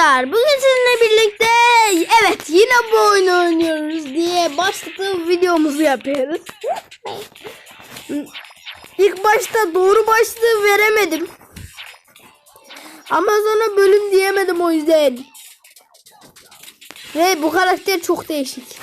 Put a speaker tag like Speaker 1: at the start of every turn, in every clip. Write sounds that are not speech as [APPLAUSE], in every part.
Speaker 1: arkadaşlar bugün sizinle birlikte evet yine bu oyunu oynuyoruz diye başladığım videomuzu yapıyoruz. İlk başta doğru başlığı veremedim. Ama sonra bölüm diyemedim o yüzden. Ve bu karakter çok değişik.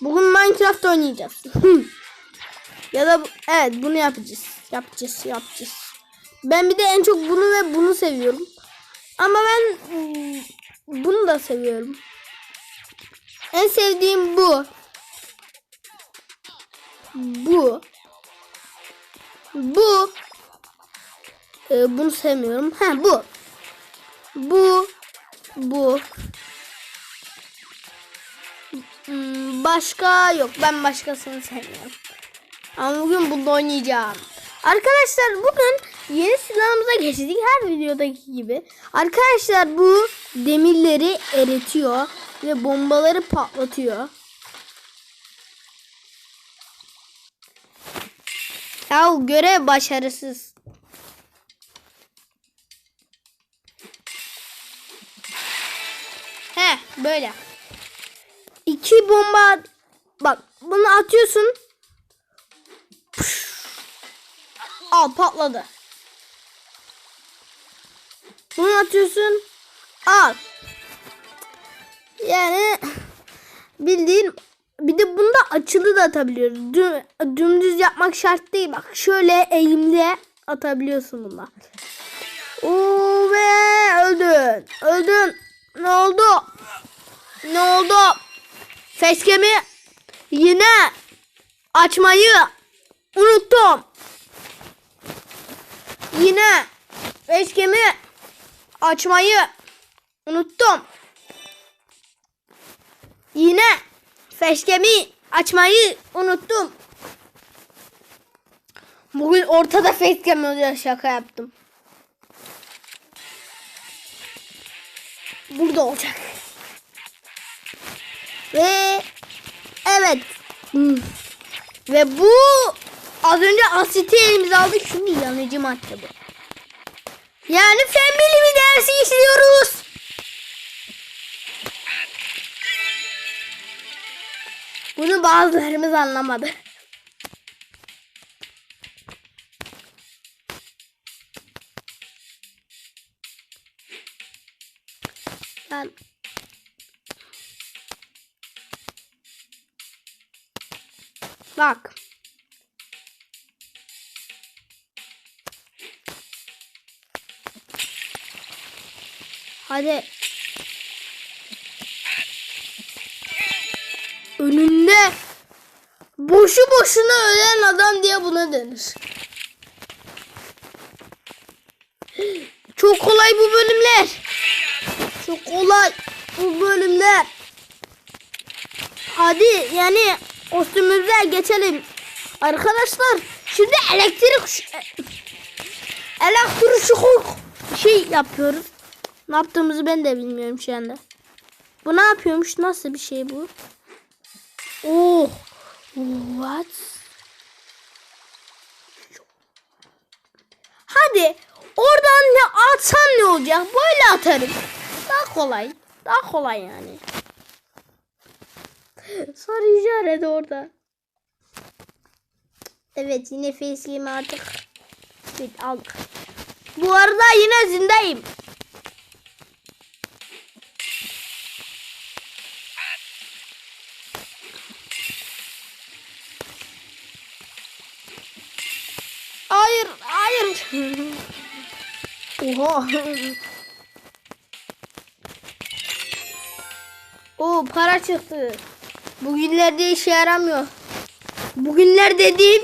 Speaker 1: Bugün Minecraft oynayacağız. [LAUGHS] ya da evet bunu yapacağız. Yapacağız, yapacağız. Ben bir de en çok bunu ve bunu seviyorum. Ama ben bunu da seviyorum. En sevdiğim bu. Bu. Bu. Ee, bunu sevmiyorum. Ha bu. Bu. Bu. Hmm, Başka yok. Ben başkasını sevmiyorum. Ama bugün bunu oynayacağım. Arkadaşlar bugün yeni silahımıza geçtik her videodaki gibi. Arkadaşlar bu demirleri eritiyor ve bombaları patlatıyor. Ya görev başarısız. He böyle. İki bomba bak bunu atıyorsun. Al patladı. Bunu atıyorsun. Al. Yani bildiğin bir de bunda açılı da atabiliyoruz. Dü- dümdüz yapmak şart değil. Bak şöyle eğimli atabiliyorsun bunda. Oo ve öldün. Öldün. Ne oldu? Ne oldu? Facecam'i yine açmayı unuttum. Yine facecam'i açmayı unuttum. Yine facecam'i açmayı unuttum. Bugün ortada facecam oluyor şaka yaptım. Burada olacak. Ve evet. Ve bu az önce asiti elimize aldık. Şimdi yanıcı madde bu. Yani bilimi dersi işliyoruz. Bunu bazılarımız anlamadı. Ben Bak. Hadi. Önünde boşu boşuna ölen adam diye buna denir. Çok kolay bu bölümler. Çok kolay bu bölümler. Hadi yani kostümümüze geçelim. Arkadaşlar şimdi elektrik elektrik şok şey yapıyoruz. Ne yaptığımızı ben de bilmiyorum şu anda. Bu ne yapıyormuş? Nasıl bir şey bu? Oh. What? Hadi oradan ne atsam ne olacak? Böyle atarım. Daha kolay. Daha kolay yani. Sarı işaret orada. Evet yine facecam'i artık evet, aldık. Bu arada yine zindayım. Hayır, hayır. Oha. Oo para çıktı. Bugünlerde işe yaramıyor. Bugünler dediğim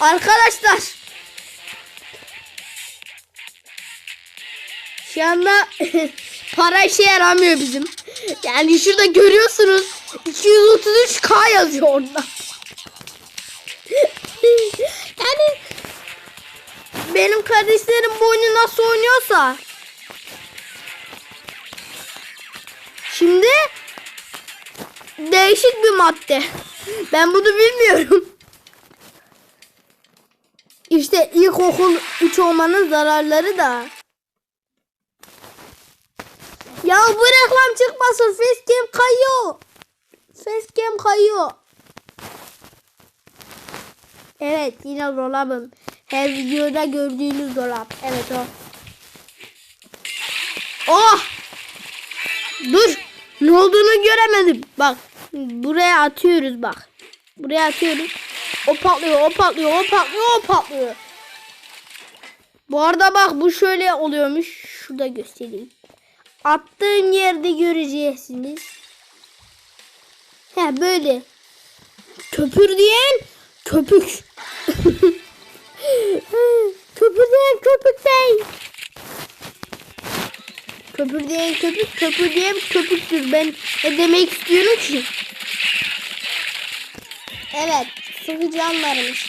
Speaker 1: arkadaşlar şu anda [LAUGHS] para işe yaramıyor bizim. Yani şurada görüyorsunuz 233k yazıyor orada. Benim kardeşlerim bu oyunu nasıl oynuyorsa Şimdi değişik bir madde. Ben bunu bilmiyorum. İşte ilkokul 3 olmanın zararları da. bu reklam çıkmasın. Facecam kayıyor. Facecam kayıyor. Evet yine dolabım. Her videoda gördüğünüz dolap. Evet o. Oh! Dur. Ne olduğunu göremedim. Bak. Buraya atıyoruz bak. Buraya atıyoruz. O patlıyor, o patlıyor, o patlıyor, o patlıyor. Bu arada bak bu şöyle oluyormuş. Şurada göstereyim. Attığım yerde göreceksiniz. He böyle. Köpür diyen köpük. [LAUGHS] köpür diyen köpük diyen köpük, köpür diyen köpüktür. Ben ne demek istiyorum ki? Evet, sıkıcı anlarmış.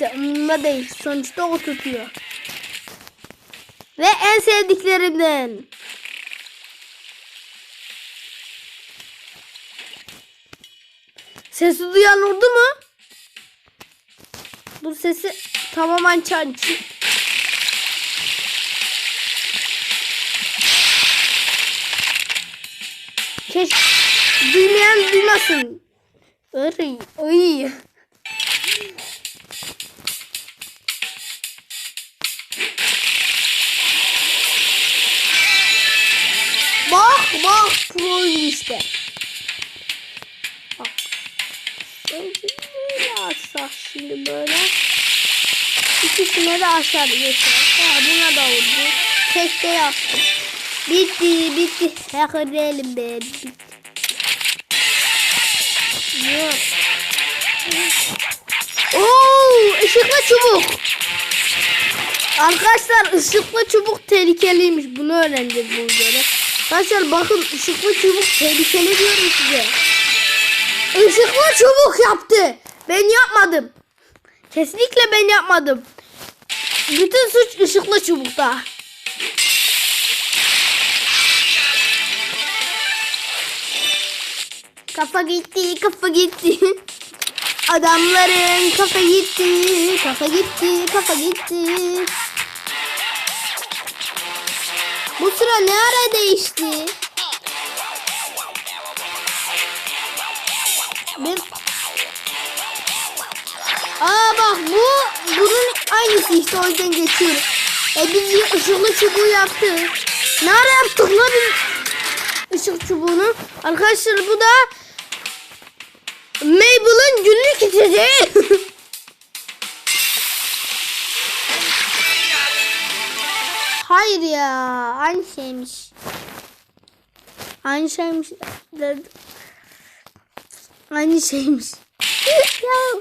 Speaker 1: Neyse umurumda değil. Sonuçta o tutuyor. Ve en sevdiklerimden. Sesi duyan oldu mu? Bu sesi tamamen çancı. Keş duymayan duymasın. Ay, ay. Bak proyum işte. Bak. Böyle atsak şimdi böyle. İkisine de aşağı geçer. Ha, buna da vurdu. Tek de yaptım. Bitti bitti. Sakın be. Bitti. Oo, ışıklı çubuk. Arkadaşlar ışıklı çubuk tehlikeliymiş. Bunu öğrendim bu göre. Arkadaşlar bakın ışıklı çubuk tehlikeli diyorum size. Işıklı çubuk yaptı. Ben yapmadım. Kesinlikle ben yapmadım. Bütün suç ışıklı çubukta. Kafa gitti, kafa gitti. Adamların kafa gitti, kafa gitti, kafa gitti. Bu sıra ne ara değişti? Ben... Aa bak bu bunun aynısı işte o yüzden geçiyorum. E biz ışıklı çubuğu yaptık. Ne ara yaptık lan biz ışık çubuğunu? Arkadaşlar bu da Mabel'ın günlük içeceği. [LAUGHS] Hayır ya aynı şeymiş. Aynı şeymiş. Aynı şeymiş. [LAUGHS] ya.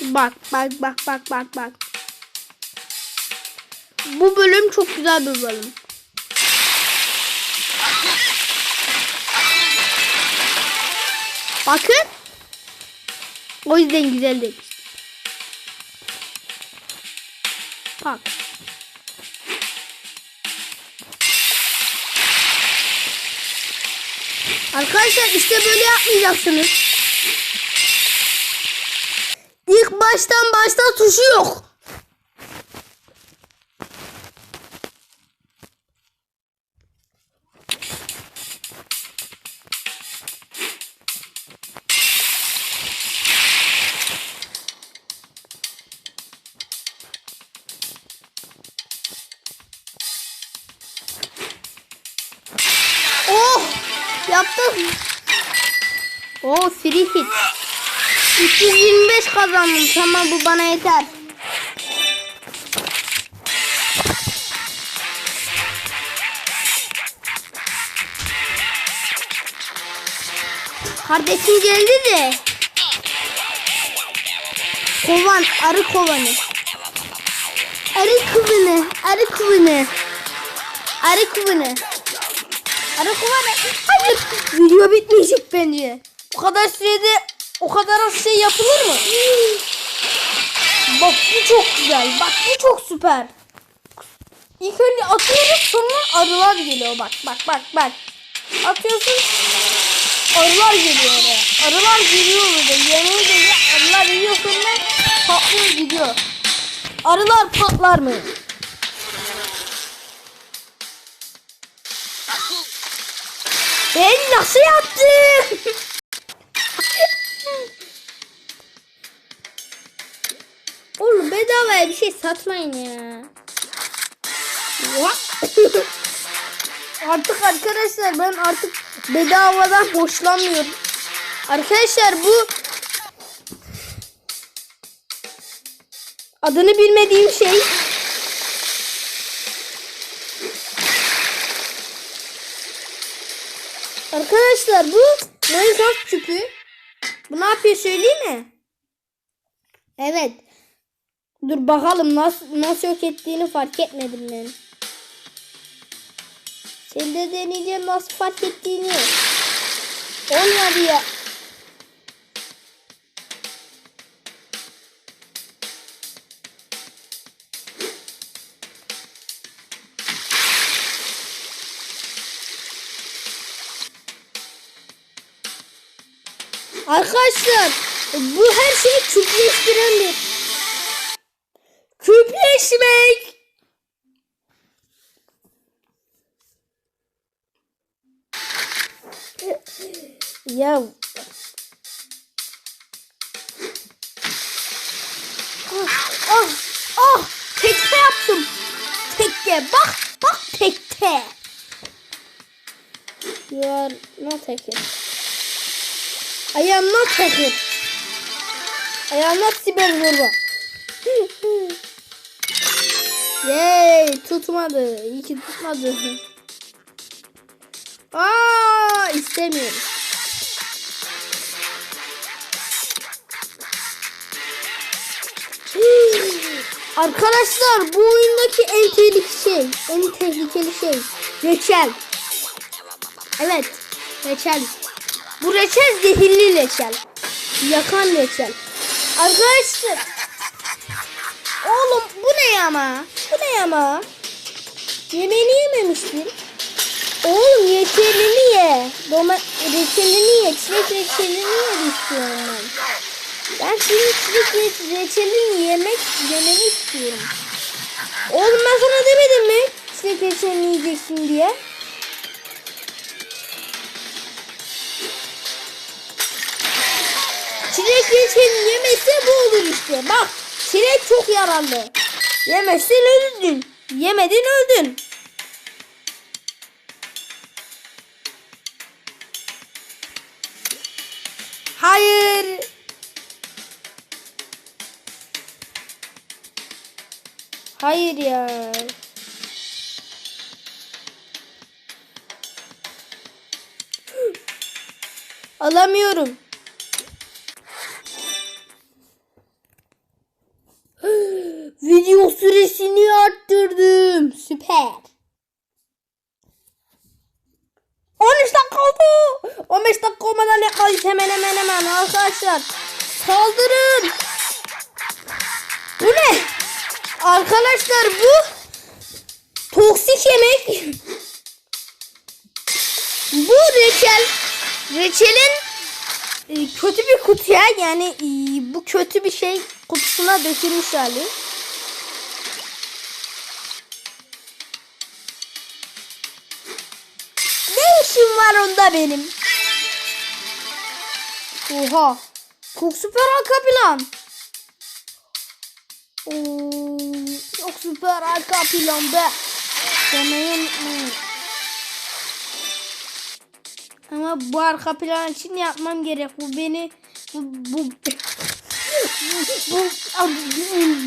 Speaker 1: Bak bak bak bak bak bak. Bu bölüm çok güzel bir bölüm. Bakın. O yüzden güzel demiş. Bak. Arkadaşlar işte böyle yapmayacaksınız. İlk baştan başta tuşu yok. Yaptım. Oh free hit. 325 kazandım. Tamam bu bana yeter. Kardeşim geldi de. Kovan, arı kovanı. Arı kovanı, arı kovanı. Arı kovanı. Arı kovanı. Hayır. Video bitmeyecek bence. Bu kadar sürede o kadar az şey yapılır mı? Bak bu çok güzel. Bak bu çok süper. İlk önce atıyoruz sonra arılar geliyor. Bak bak bak bak. Atıyorsun arılar geliyor oraya. Arılar geliyor burada. Yemeği geliyor. Arılar yiyor sonra patlıyor gidiyor. Arılar patlar mı? Ben nasıl yaptım? Oğlum bedavaya bir şey satmayın ya. artık arkadaşlar ben artık bedavadan hoşlanmıyorum. Arkadaşlar bu adını bilmediğim şey Arkadaşlar bu Minecraft küpü. Bu ne yapıyor söyleyeyim mi? Evet. Dur bakalım nasıl nasıl yok ettiğini fark etmedim ben. Sen de deneyeceğim nasıl fark ettiğini. Olmadı ya. Arkadaşlar bu her şeyi küpleştiren bir küpleşmek. Ya ah, ah, ah, tekte yaptım. Tekte bak bak tekte. You are not. I am not hacker. I am not zorba. Yay tutmadı. İyi ki tutmadı. Aa istemiyorum. Arkadaşlar bu oyundaki en tehlikeli şey, en tehlikeli şey reçel. Evet, reçel. Bu reçel zehirli reçel. Yakan reçel. Arkadaşlar. Oğlum bu ne ama? Bu ne ama? Yemeğini yememiştin. Oğlum reçelini ye. Doma reçelini ye. Çilek reçelini ye istiyorum ben. Ben senin çilek re- reçelini yemek yemeni istiyorum. Oğlum ben sana demedim mi? Çilek reçelini yiyeceksin diye. Çilek reçelini yemezse bu olur işte. Bak çilek çok yararlı. Yemezsen öldün. Yemedin öldün. Hayır. Hayır ya. Alamıyorum. Arkadaşlar. Saldırın. Bu ne? Arkadaşlar bu toksik yemek. Bu reçel. Reçelin e, kötü bir kutuya yani e, bu kötü bir şey kutusuna dökülmüş hali. Ne işim var onda benim? Oha. Çok süper arka plan. Oo, çok süper arka plan be. Demeyi unutmayın. Ama bu arka plan için yapmam gerek. Bu beni bu bu bu,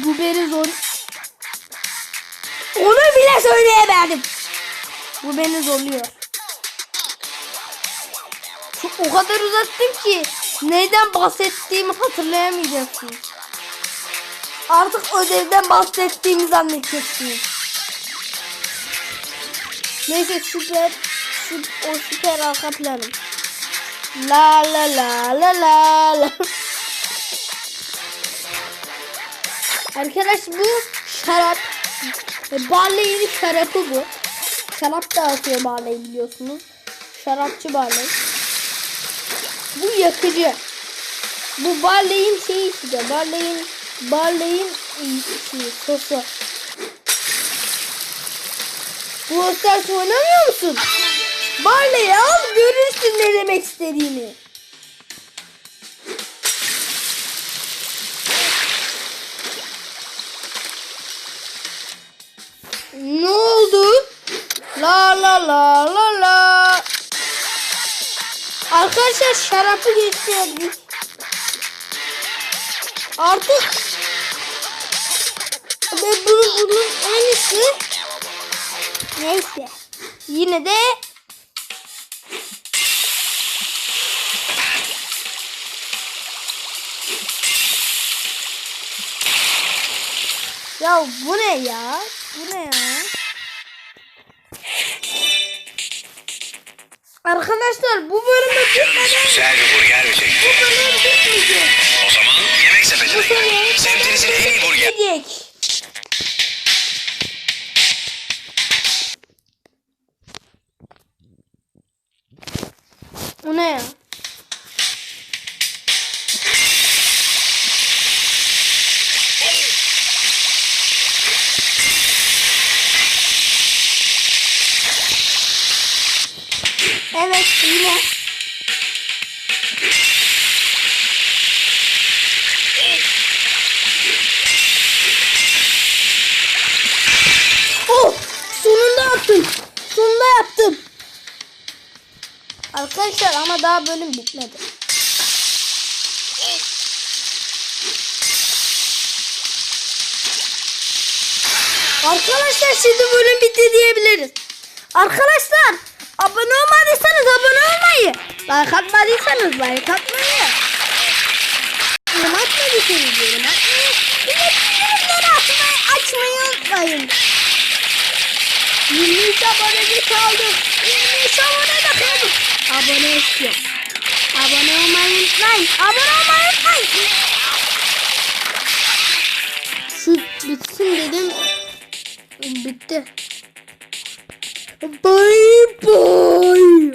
Speaker 1: bu, beni zor. Onu bile söyleyemedim. Bu beni zorluyor. Çok, o kadar uzattım ki neyden bahsettiğimi hatırlayamayacaksın.
Speaker 2: Artık ödevden bahsettiğimi zannedeceksiniz.
Speaker 1: Neyse süper. Süp, o süper arka planım. La la la la la la. Arkadaş bu şarap. Barley'in şarapı bu. Şarap dağıtıyor Barley biliyorsunuz. Şarapçı Barley. Yakıcı. Bu Barley'in şeyi işte. Barley'in Barley'in şeyi, sosu. Bu Stars oynamıyor musun? Barley al görürsün ne demek istediğimi. Ne oldu? La la la la. Arkadaşlar şarapı geçti. Artık ve bunun, bunun en iyisi Neyse. Yine de Ya bu ne ya? Bu ne ya? Arkadaşlar bu bölümü bitmeden
Speaker 3: Güzel bir burger mi çekti?
Speaker 1: bu bölüm bitmeyecek.
Speaker 3: O zaman yemek
Speaker 1: Bu
Speaker 3: sepetine
Speaker 1: bölüm
Speaker 3: gidelim. Semtinizin en iyi burger.
Speaker 1: bitmeyecek. O ne ya? Evet yine. Oh! Sonunda yaptım. Sonunda yaptım. Arkadaşlar ama daha bölüm bitmedi. Arkadaşlar şimdi bölüm bitti diyebiliriz. Arkadaşlar abone olmadıysanız abone olmayı. Like atmadıysanız like atmayı. Yorum atmadıysanız yorum atmayı. Bir de bildirimleri açmayı, açmayı unutmayın. 23 aboneci kaldık. 23 abone de kaldık. Abone istiyorum. Abone olmayı unutmayın. Abone olmayı unutmayın. Şu bitsin dedim. Bitti. Bye bye.